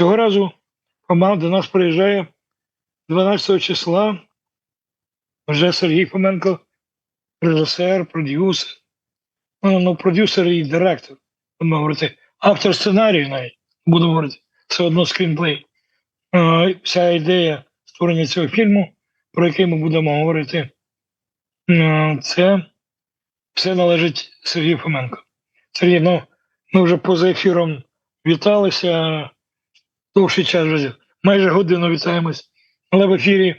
Цього разу команда нас приїжджає 12 числа. Вже Сергій Фоменко, режисер, продюсер. Ну, ну, продюсер і директор, будемо говорити, автор сценарію навіть, буду говорити, все одно скрінплей. Е, Вся ідея створення цього фільму, про який ми будемо говорити, е, це все належить Сергію Фоменко. Сергій, ну, ми вже поза ефіром віталися довший час, вже майже годину вітаємось. Але в ефірі,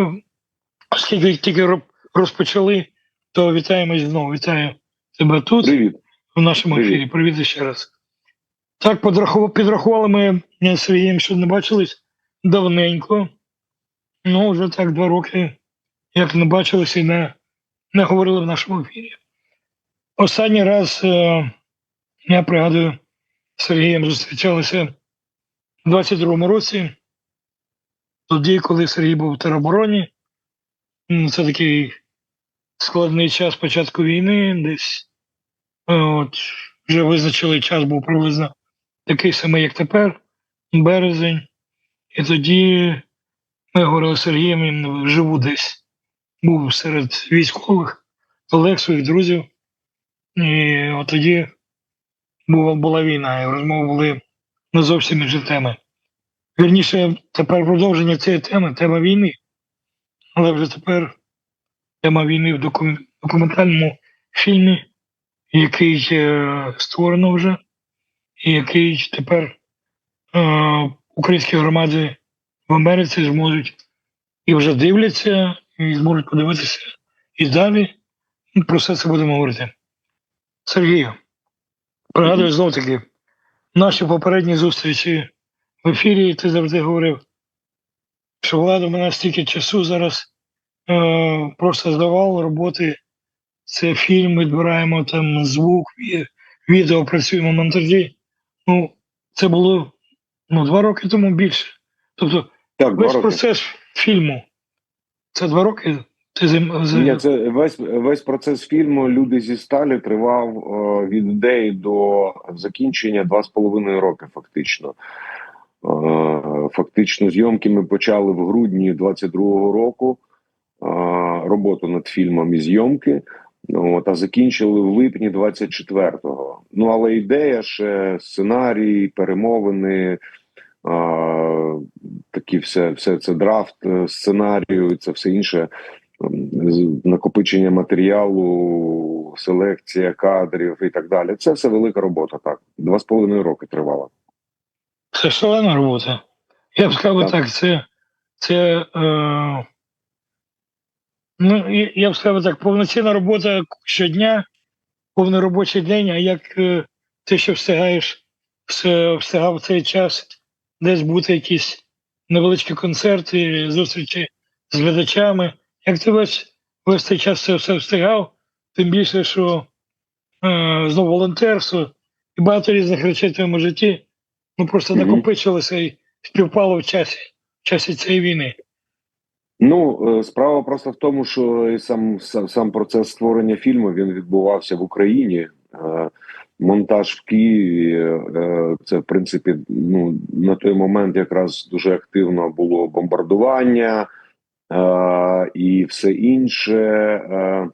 е, оскільки тільки розпочали, то вітаємось знову. Вітаю тебе тут, Привіт. в нашому Привіт. ефірі. Привіт ще раз. Так, підрахували ми з Сергієм, що не бачились давненько. Ну, вже так два роки, як не бачилися і не, не говорили в нашому ефірі. Останній раз, е, я пригадую, з Сергієм зустрічалися у 22-му році, тоді, коли Сергій був в теробороні. Це такий складний час початку війни, десь е, от, вже визначили час, був приблизно такий самий, як тепер, березень. І тоді ми говорили з Сергієм, він вживу десь був серед військових, колег своїх друзів. І от тоді була війна, і розмови були не зовсім інші теми. Вірніше, тепер продовження цієї теми тема війни. Але вже тепер тема війни в документальному фільмі, який е, створено вже, і який тепер е, українські громади в Америці зможуть і вже дивляться, і зможуть подивитися і далі. Про все це будемо говорити. Сергію, пригадую знов таки наші попередні зустрічі в ефірі, ти завжди говорив, що влада мене стільки часу зараз е, просто здавав роботи. Це фільм, відбираємо там звук, відео, працюємо монтажі. Ну, це було ну, два роки тому більше. Тобто Так, весь роки. процес фільму. Це два роки. Ти зим... Ні, це весь весь процес фільму Люди зі сталі тривав е, від ідеї до закінчення два з половиною роки, фактично. Е, фактично, зйомки ми почали в грудні 22-го року. е, роботу над фільмом і зйомки. Ну, От, а закінчили в липні 24-го. Ну але ідея ще сценарій, перемовини, такі все, все це драфт сценарію, це все інше. Накопичення матеріалу, селекція кадрів і так далі. Це все велика робота. Так, два з половиною роки тривала. Це шалена робота. Я б сказав Так. так, це, це е, ну, я- я б сказав так, повноцінна робота щодня, повний робочий день, а як е, ти ще встигаєш, все, встигав цей час десь бути якісь невеличкі концерти, зустрічі з глядачами. Як ти весь, весь цей час це все встигав, тим більше, що е, знову волонтерство і багато різних речей в твоєму житті ну просто накопичилося і співпало в часі, в часі цієї війни. Ну е, справа просто в тому, що і сам сам, сам процес створення фільму він відбувався в Україні. Е, Монтаж в Києві е, це в принципі ну на той момент якраз дуже активно було бомбардування і все інше. Е,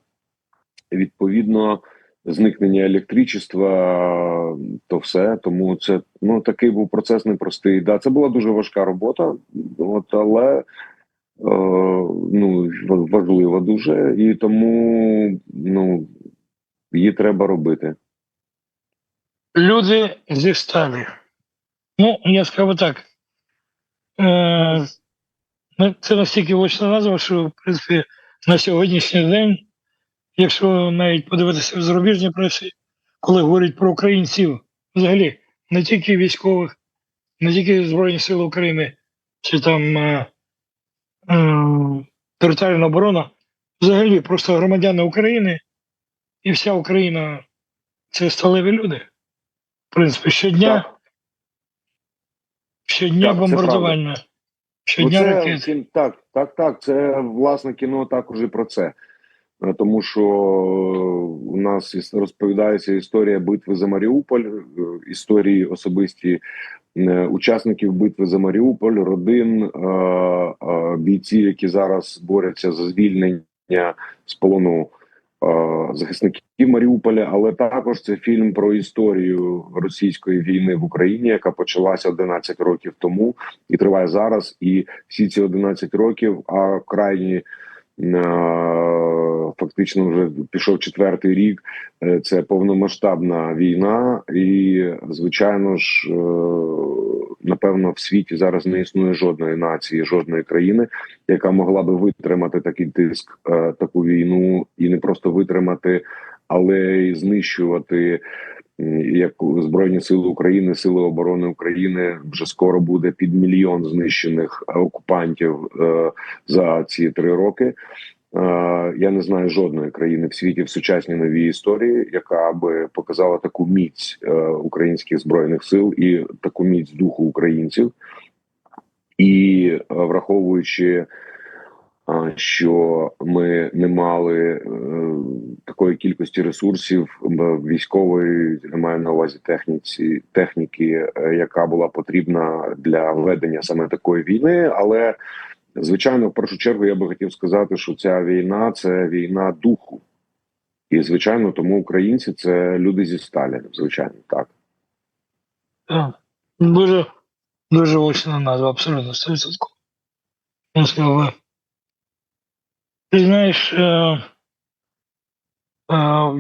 Відповідно, зникнення електричества, то все. Тому це ну такий був процес непростий. Да, це була дуже важка робота, от але е, ну важлива дуже, і тому ну її треба робити. Люди зі сталі. Ну, я скажу так. Е, ну, це настільки влучна назва, що, в принципі, на сьогоднішній день, якщо навіть подивитися в зарубіжній пресі, коли говорять про українців, взагалі, не тільки військових, не тільки Збройні Сили України, чи там е, е, територіальна оборона, взагалі просто громадяни України і вся Україна це сталеві люди. В принципі, щодня, щодня бомбардування, щодня Ну, це, так, так, так. Це власне кіно також і про це. е, тому що у нас розповідається історія битви за Маріуполь, е, історії особисті е, учасників битви за Маріуполь, родин е, е, бійців, які зараз борються за звільнення з полону е, захисників Маріуполя. Але також це фільм про історію російської війни в Україні, яка почалася 11 років тому і триває зараз. І всі ці 11 років, а крайні е, фактично вже пішов четвертий рік. е, Це повномасштабна війна, і звичайно ж, е, напевно, в світі зараз не існує жодної нації, жодної країни, яка могла би витримати такий тиск, е, таку війну, і не просто витримати, але й знищувати. Як збройні сили України, сили оборони України вже скоро буде під мільйон знищених окупантів за ці три роки. Е, Я не знаю жодної країни в світі в сучасній новій історії, яка би показала таку міць е, українських збройних сил і таку міць духу українців, і е, враховуючи, що ми не мали такої кількості ресурсів військової, я маю на увазі техніці, техніки, яка була потрібна для ведення саме такої війни, але Звичайно, в першу чергу я би хотів сказати, що ця війна це війна духу, і звичайно, тому українці це люди зі сталі. Звичайно, так. Дуже, дуже влучна назва, абсолютно 100%. Ну, сказав би. Ти знаєш, е, е,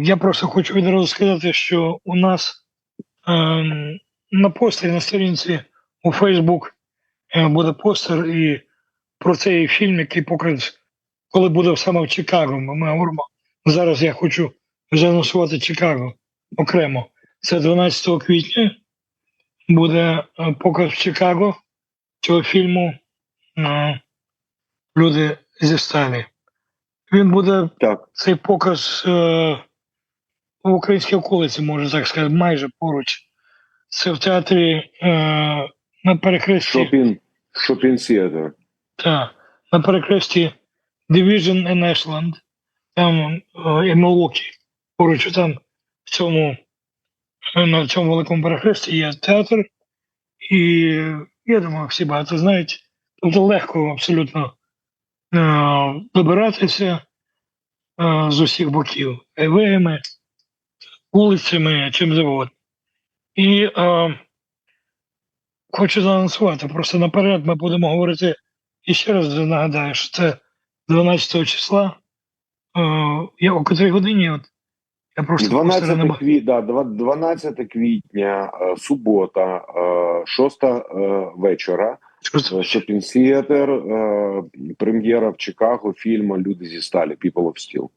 я просто хочу відразу сказати, що у нас е, на постері на сторінці у Фейсбук е, буде постер і про цей фільм, який покрит, коли буде саме в Чикаго. Ми говоримо. Зараз я хочу заанонсувати Чикаго окремо. Це 12 квітня буде е, показ в Чикаго цього фільму е, Люди зі сталі. Він буде так. цей показ е, в українській околиці, можна так сказати, майже поруч. Це в театрі е, на перехресті. Шопін, Шопін Сіатр. Та, на перехресті Division and Ashland, там е, і Милуокі. Поруч там в цьому, е, на цьому великому перехресті є театр, і я думаю, всі багато знають. Тобто легко абсолютно е, добиратися з усіх боків, евеями, вулицями, чим завгодно. І е, хочу заанонсувати, просто наперед ми будемо говорити і ще раз нагадаю, що це 12 числа. Е, я о котрій годині, от я просто 12 постійно квітня, да, 12 квітня, субота, е, 6 е, вечора. Е, Шопін Сіатр, е, прем'єра в Чикаго фільму Люди зі сталі People of Steel.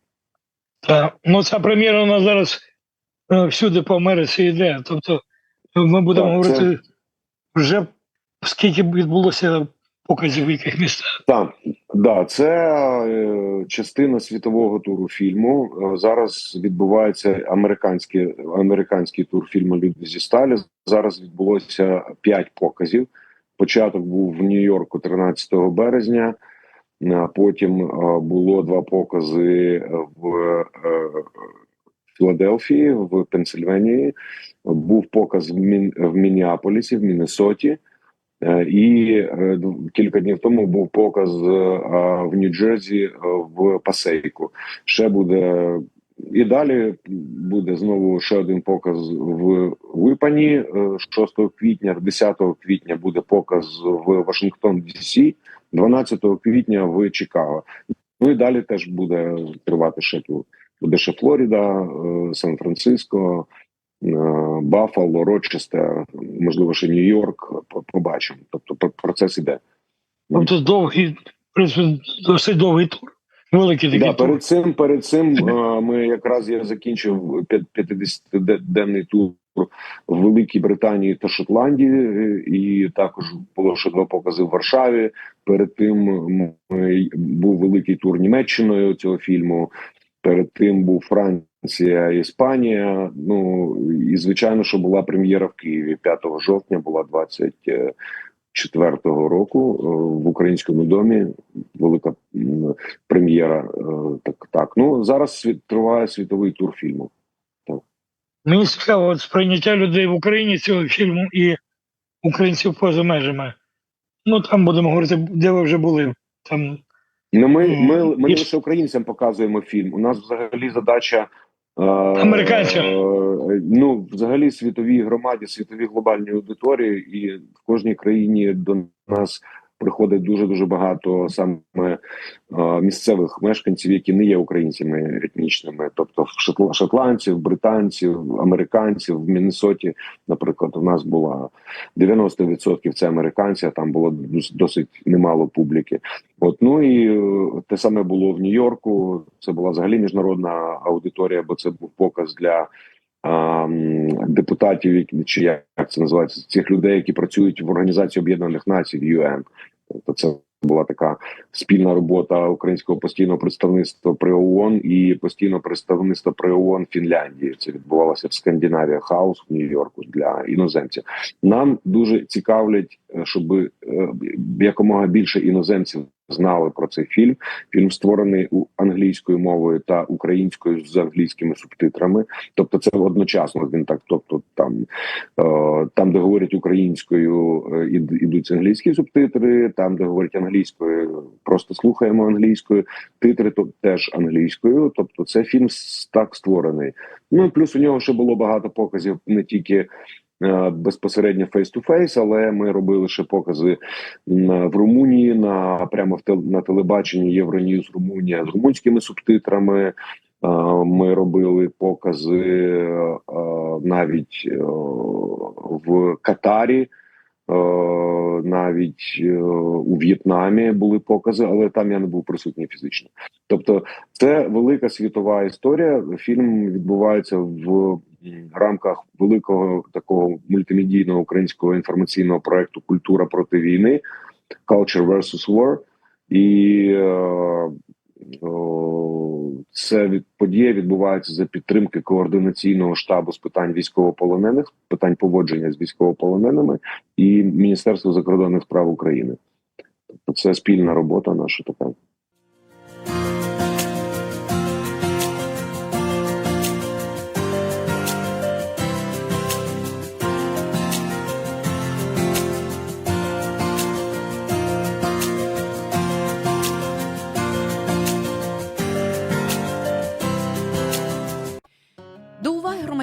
Та, ну, ця прем'єра у нас зараз всюди по Америці йде. Тобто ми будемо Так, говорити вже скільки відбулося показів в яких містах. Так, да, це е, частина світового туру фільму. Е, Зараз відбувається американський американський тур фільму Люди зі сталі. Зараз відбулося п'ять показів. Початок був в Нью-Йорку 13 березня. Потім е, було два покази в е, Філадельфії, в Пенсильванії. Був показ в, Мін... в Мінneаполісі, в Міннесоті. Е, І е, кілька днів тому був показ е, в Нью-Джерсі в Пасейку. Ще буде і далі буде знову ще один показ в Випані е, 6 квітня, 10 квітня буде показ в Вашингтон Дісі, 12 квітня в Чикаго. Ну і далі теж буде тривати ще тут. Буде ще Флоріда, е, Сан-Франциско, Баффало, Рочестер, можливо, ще Нью-Йорк. Побачимо. Тобто про- процес іде. Тобто довгий, в принципі, досить довгий тур. Великий такий Да, тур. перед цим, перед цим е, ми якраз я закінчив 50-денний тур в Великій Британії та Шотландії, е, і також було ще два покази в Варшаві. Перед тим був великий тур Німеччиною цього фільму. Перед тим був Франція, Іспанія. Ну і звичайно, що була прем'єра в Києві 5 жовтня. Була 20, е, четвертого року е, в українському домі. Велика прем'єра. е, Так, так. Ну зараз триває світовий тур фільму. Мені цікаво сприйняття людей в Україні цього фільму і українців поза межами. Ну там будемо говорити, де ви вже були. Там Ну, ми, ми, ми не лише українцям показуємо фільм. У нас взагалі задача. Е, Американцям. е, ну, взагалі, світовій громаді, світовій глобальній аудиторії, і в кожній країні до нас приходить дуже дуже багато саме е, місцевих мешканців, які не є українцями етнічними, тобто шотл- шотландців, британців, американців в Міннесоті. Наприклад, у нас була 90% це американці, а там було досить немало публіки. От ну і е, те саме було в Нью-Йорку. Це була взагалі міжнародна аудиторія, бо це був показ для депутатів, які чи як це називається, цих людей, які працюють в Організації Об'єднаних Націй ЮН. Тобто це була така спільна робота українського постійного представництва при ООН і постійного представництва при ООН Фінляндії. Це відбувалося в Скандинавія Хаус в Нью-Йорку для іноземців. Нам дуже цікавлять, е, щоб е, якомога більше іноземців знали про цей фільм. Фільм створений у англійською мовою та українською з англійськими субтитрами. Тобто, це одночасно він так. Тобто, там е, там, де говорять українською, е, ідуть англійські субтитри. Там, де говорять англійською, просто слухаємо англійською. Титри то теж англійською. Тобто, це фільм так створений. Ну плюс у нього ще було багато показів не тільки. Е, Безпосередньо фейс-ту-фейс, але ми робили ще покази в Румунії на прямо в тел- на телебаченні Євроньюз Румунія з румунськими субтитрами. Е, Ми робили покази е, навіть в Катарі. Навіть у В'єтнамі були покази, але там я не був присутній фізично. Тобто, це велика світова історія. Фільм відбувається в м, рамках великого такого мультимедійного українського інформаційного проекту Культура проти війни Culture versus War. І е, це від подія відбувається за підтримки координаційного штабу з питань військовополонених, питань поводження з військовополоненими і Міністерства закордонних справ України. Тобто це спільна робота наша така.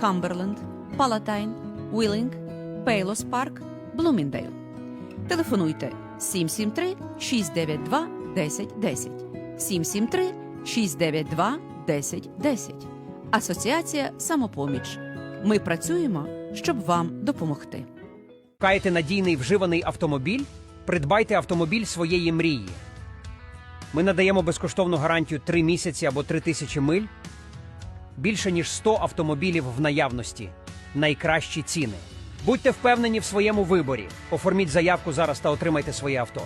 Камберленд, Палатайн, Уілінг, Пейлос Парк, Блуміндейл. Телефонуйте 773 692 1010 773 692 1010. Асоціація Самопоміч. Ми працюємо, щоб вам допомогти. Шукаєте надійний вживаний автомобіль? Придбайте автомобіль своєї мрії. Ми надаємо безкоштовну гарантію 3 місяці або 3 тисячі миль. Більше ніж 100 автомобілів в наявності. Найкращі ціни. Будьте впевнені в своєму виборі. Оформіть заявку зараз та отримайте своє авто.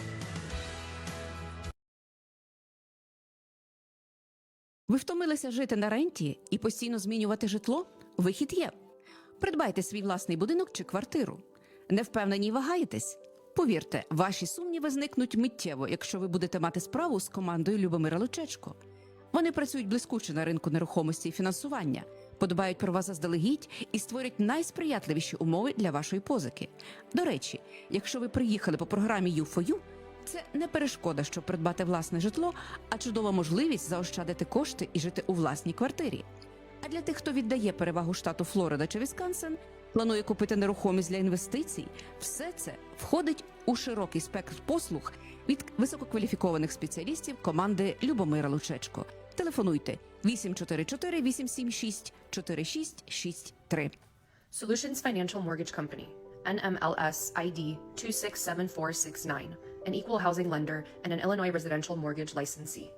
Ви втомилися жити на ренті і постійно змінювати житло? Вихід є. Придбайте свій власний будинок чи квартиру. Не впевнені й вагаєтесь? Повірте, ваші сумніви зникнуть миттєво, якщо ви будете мати справу з командою Любомира Лучечко. Вони працюють блискуче на ринку нерухомості і фінансування, подбають про вас заздалегідь і створять найсприятливіші умови для вашої позики. До речі, якщо ви приїхали по програмі U4U, це не перешкода, щоб придбати власне житло, а чудова можливість заощадити кошти і жити у власній квартирі. А для тих, хто віддає перевагу штату Флорида чи Вісконсин, планує купити нерухомість для інвестицій, все це входить у широкий спектр послуг від висококваліфікованих спеціалістів команди Любомира Лучечко. Телефонуйте 844 876 4663. Solutions Financial Mortgage Company, NMLS ID 267469, an equal housing lender and an Illinois residential mortgage licensee.